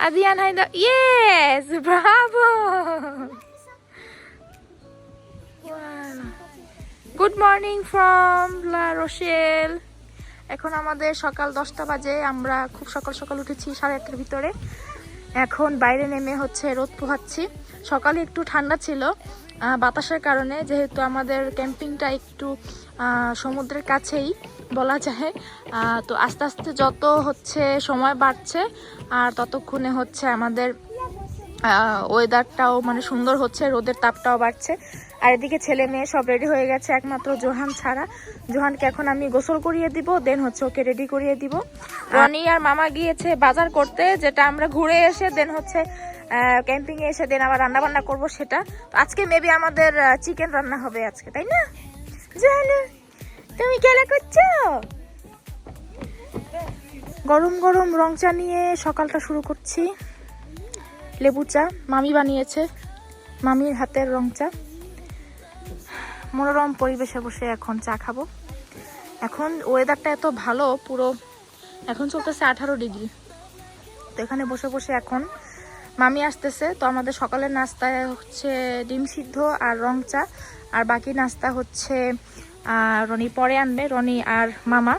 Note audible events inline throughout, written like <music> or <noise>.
Adrian Haida. Yes! <laughs> Bravo! Wow. Good morning from La Rochelle এখন আমাদের সকাল দশটা বাজে, আমরা খুব সকাল সকাল উঠেছি সাড়ে আটটার ভিতরে এখন বাইরে নেমে হচ্ছে রোদ পোহাচ্ছি সকালে একটু ঠান্ডা ছিল বাতাসের কারণে, যেহেতু আমাদের ক্যাম্পিংটা একটু সমুদ্রের কাছেই বলা যায়। তো আস্তে আস্তে যত হচ্ছে সময় বাড়ছে, আর ততক্ষণে হচ্ছে আমাদের ওয়েদারটাও মানে সুন্দর হচ্ছে, রোদের তাপটাও বাড়ছে। আর এদিকে ছেলে মেয়ে সব রেডি হয়ে গেছে, একমাত্র জোহান ছাড়া। জোহানকে এখন আমি গোসল করিয়ে দিব দেন হচ্ছে ওকে রেডি করিয়ে দিব। রনি আর মামা গিয়েছে বাজার করতে, যেটা আমরা ঘুরে এসে দেন হচ্ছে ক্যাম্পিং এ এসে দেন আবার রান্না বান্না করব সেটা। আজকে মেবি আমাদের চিকেন রান্না হবে আজকে, তাই না? জানো তুমি খেলা করছ? গরম গরম রং চা নিয়ে সকালটা শুরু করছি। লেবু চা, মামি বানিয়েছে। মামির হাতের রং চা। মনোরম পরিবেশে বসে এখন চা খাব। এখন ওয়েদারটা এত ভালো, পুরো এখন চলতেছে আঠারো ডিগ্রি। তো এখানে বসে বসে এখন মামি আসতেছে, তো আমাদের সকালের নাস্তায় হচ্ছে ডিম সিদ্ধ আর রং চা, আর বাকি নাস্তা হচ্ছে আহ, রনি পরে আনবে রনি আর মামা।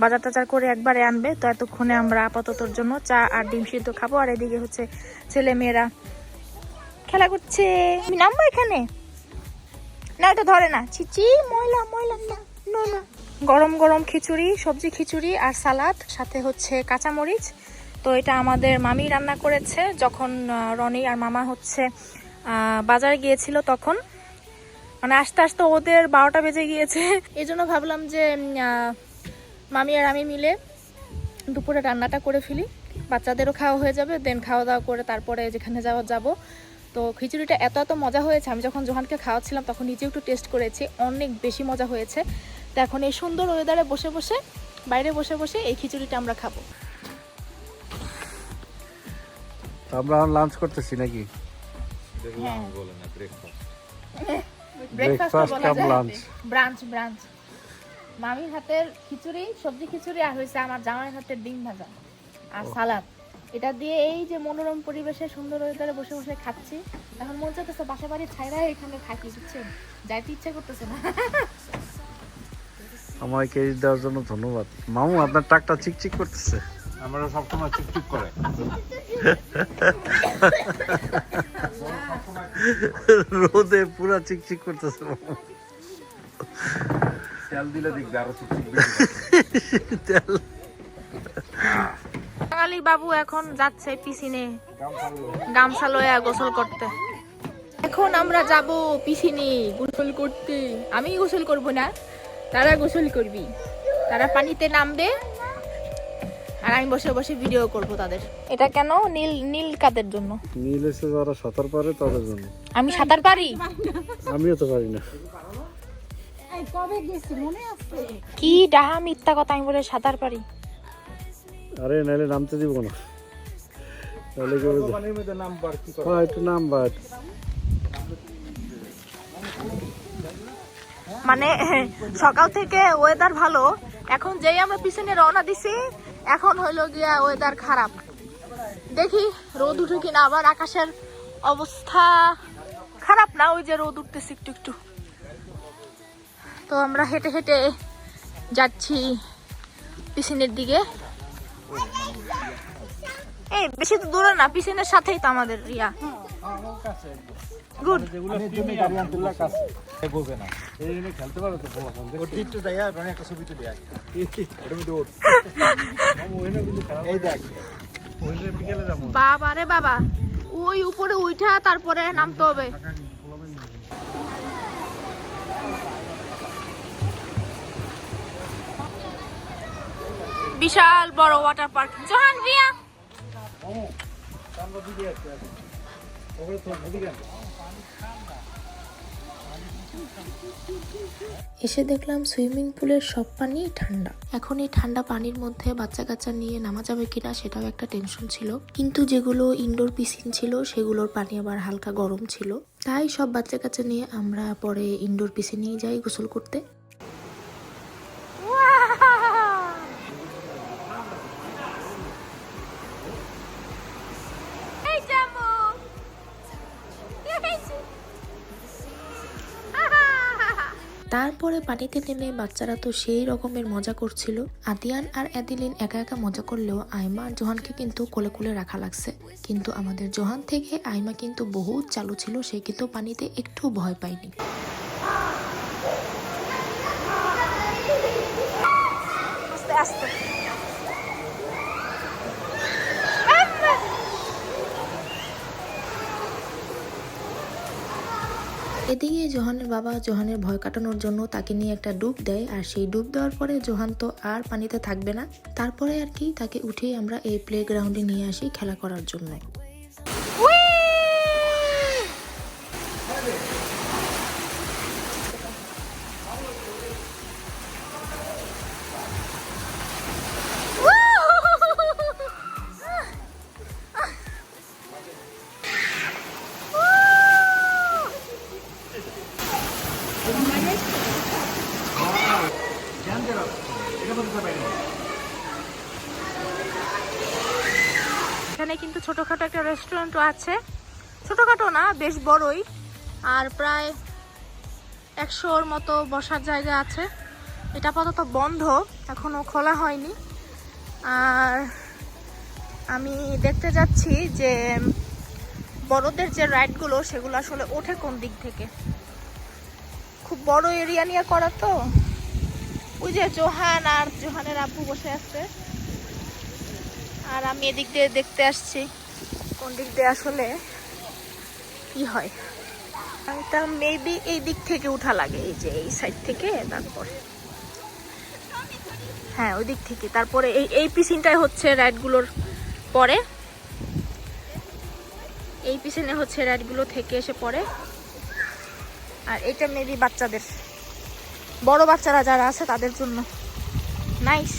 বাজার টাজার করে একবারে আনবে। তো এতক্ষণে আমরা আপাততর জন্য চা আর ডিম সিদ্ধ খাব। আর এদিকে হচ্ছে ছেলে মেয়েরা খেলা করছে। নামবো এখানে? না এটা ধরে না। চিচি ময়লা ময়লা না না না। গরম গরম খিচুড়ি সবজি খিচুড়ি আর সালাদ সাথে হচ্ছে কাঁচামরিচ। তো এটা আমাদের মামি রান্না করেছে। যখন রনি আর মামা হচ্ছে বাজারে গিয়েছিল তখন। মানে আস্তে আস্তে ওদের বারোটা বেজে গিয়েছে। এই জন্য ভাবলাম যে মামি আর আমি মিলে দুপুরে রান্নাটা করে ফেলি। বাচ্চাদেরও খাওয়া হয়ে যাবে দেন খাওয়া দাওয়া করে তারপরে যেখানে যাওয়া যাব। তো খিচুড়িটা এত এত মজা হয়েছে আমি যখন জোহানকে খাওয়াচ্ছিলাম তখন নিজে একটু টেস্ট করেছি অনেক বেশি মজা হয়েছে। তো এখন এই সুন্দর ওয়েদারে বসে বসে বাইরে বসে বসে এই খিচুড়িটা আমরা খাব। আমরা লাঞ্চ করতেছি নাকি? হ্যাঁ। <laughs> Breakfast cum lunch. Brunch brunch মামির হাতের খিচুড়ি সবজি খিচুড়ি আর হয়েছে আমার জামাইয়ের হাতের ডিম ভাজা আর সালাদ। এটা দিয়ে এই যে মনোরম পরিবেশে সুন্দর ওয়েদারে বসে বসে খাচ্ছি। এখন মনে চাইতেছে বাসা বাড়ি ছাইরা এখানে থাকি বুঝছেন? যাইতে ইচ্ছা করতেছে না। আমার ক্রেডিট দেওয়ার জন্য ধন্যবাদ। মামু আপনার টাকটা চিকচিক করতেছে। আমরা সবসময় চুপচুপ করে। রোদে পুরা চিকচিক করতেছে। তেল দিলে দেখবে আরও বেশি। তেল। বাবু এখন যাচ্ছে পিসিনে। গামছা লয়া গোসল করতে। এখন আমরা যাব পিসিনে গোসল করতে। আমি গোসল করব না তারা গোসল করবি। তারা পানিতে নামবে। আর আমি বসে বসে ভিডিও করব তাদের। এটা কেন? নীল নীল কাদের জন্য? নীল এসে যারা সাঁতার পারে তাদের জন্য। আমি সাঁতার পারি? আমিও তো পারি না। কি ডাহা মিথ্যা কথা আমি বলে সাঁতার পারি। আরে নাইলে নামতে দিব না। তাহলে কি নাম্বার কি হ্যাঁ একটু নামবার। মানে সকাল থেকে ওয়েদার ভালো। এখন যেই আমরা পিছনে রওনা দিছি এখন হইল গিয়া ওয়েদার খারাপ। দেখি রোদ উঠে কিনা, আবার আকাশের অবস্থা খারাপ না? ওই যে রোদ উঠতেছে একটু একটু। তো আমরা হেঁটে হেঁটে যাচ্ছি পিছনের দিকে। এই, বেশি তো দূরে না, পিছনের সাথেই তো আমাদের ইয়া। গুড তুমি গাড়ি আনতে কাছে বলবে না। এই জন্য খেলতে পারো তো ও টিপটে দেয় আর মানে একটা ছবি তুলে আগে ওটা মধ্যে ওর এই দেখ। ওইটা বিকেলে যাব বাবা রে বাবা ওই উপরে উঠা তারপরে নামতে হবে। বিশাল বড় ওয়াটার পার্ক জহান ভিয়া এসে দেখলাম সুইমিং পুলের সব পানি ঠান্ডা। এখন এই ঠান্ডা পানির মধ্যে বাচ্চা কাচ্চা নিয়ে নামা যাবে কিনা সেটাও একটা টেনশন ছিল। কিন্তু যেগুলো ইনডোর পিসিন ছিল, সেগুলোর পানি আবার হালকা গরম ছিল। তাই সব বাচ্চা কাচ্চা নিয়ে আমরা পরে ইনডোর পিসিনেই যাই গোসল করতে। তারপরে পানিতে নেমে বাচ্চারা তো সেই রকমের মজা করছিল। আদিয়ান আর অ্যাদিলিন একা একা মজা করলেও আইমা আর জোহানকে কিন্তু কোলে কোলে রাখা লাগছে। কিন্তু আমাদের জোহান থেকে আইমা কিন্তু বহুত চালু ছিল, সে কিন্তু পানিতে একটু ভয় পায়নি। আস্তে আস্তে। এদিকে জোহানের বাবা জোহানের ভয় কাটানোর জন্য তাকে নিয়ে একটা ডুব দেয়, আর সেই ডুব দেওয়ার পরে জোহান তো আর পানিতে থাকবে না। তারপরে আর কি তাকে উঠেই আমরা এই প্লে গ্রাউন্ডে নিয়ে আসি খেলা করার জন্য। এখানে কিন্তু ছোটখাটো একটা রেস্টুরেন্টও আছে। ছোটখাটো না, বেশ বড়ই। আর প্রায় একশোর মতো বসার জায়গা আছে। এটা আপাতত বন্ধ এখনও খোলা হয়নি। আর আমি দেখতে যাচ্ছি যে বড়দের যে রাইডগুলো সেগুলো আসলে ওঠে কোন দিক থেকে? খুব বড় এরিয়া নিয়ে করা তো? ওই যে জোহান আর জোহানের আব্বু বসে আছে। আর আমি এদিক দিয়ে দেখতে আসছি। কোন দিক দিয়ে আসলে কি হয়? এটা মেবি এই দিক থেকে উঠা লাগে, এই যে এই সাইড থেকে, তারপরে। হ্যাঁ ওই দিক থেকে। তারপরে এই এই পিসিনটাই হচ্ছে রাইডগুলোর পরে। এই পিছনে হচ্ছে রাইডগুলো থেকে এসে পড়ে। আর এটা মেবি বাচ্চাদের, বড় বাচ্চারা যারা আছে তাদের জন্য। নাইস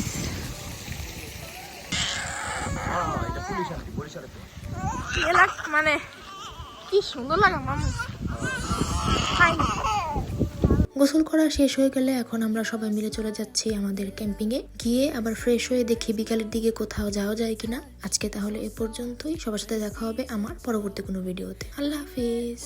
এলাক মানে কি সুন্দর লাগে মামু গোসল করা শেষ হয়ে গেলে এখন আমরা সবাই মিলে চলে যাচ্ছি আমাদের ক্যাম্পিংয়ে গিয়ে আবার ফ্রেশ হয়ে দেখি বিকালের দিকে কোথাও যাওয়া যায় কিনা। আজকে তাহলে এ পর্যন্তই। সবার সাথে দেখা হবে আমার পরবর্তী কোনো ভিডিওতে আল্লাহ হাফিজ।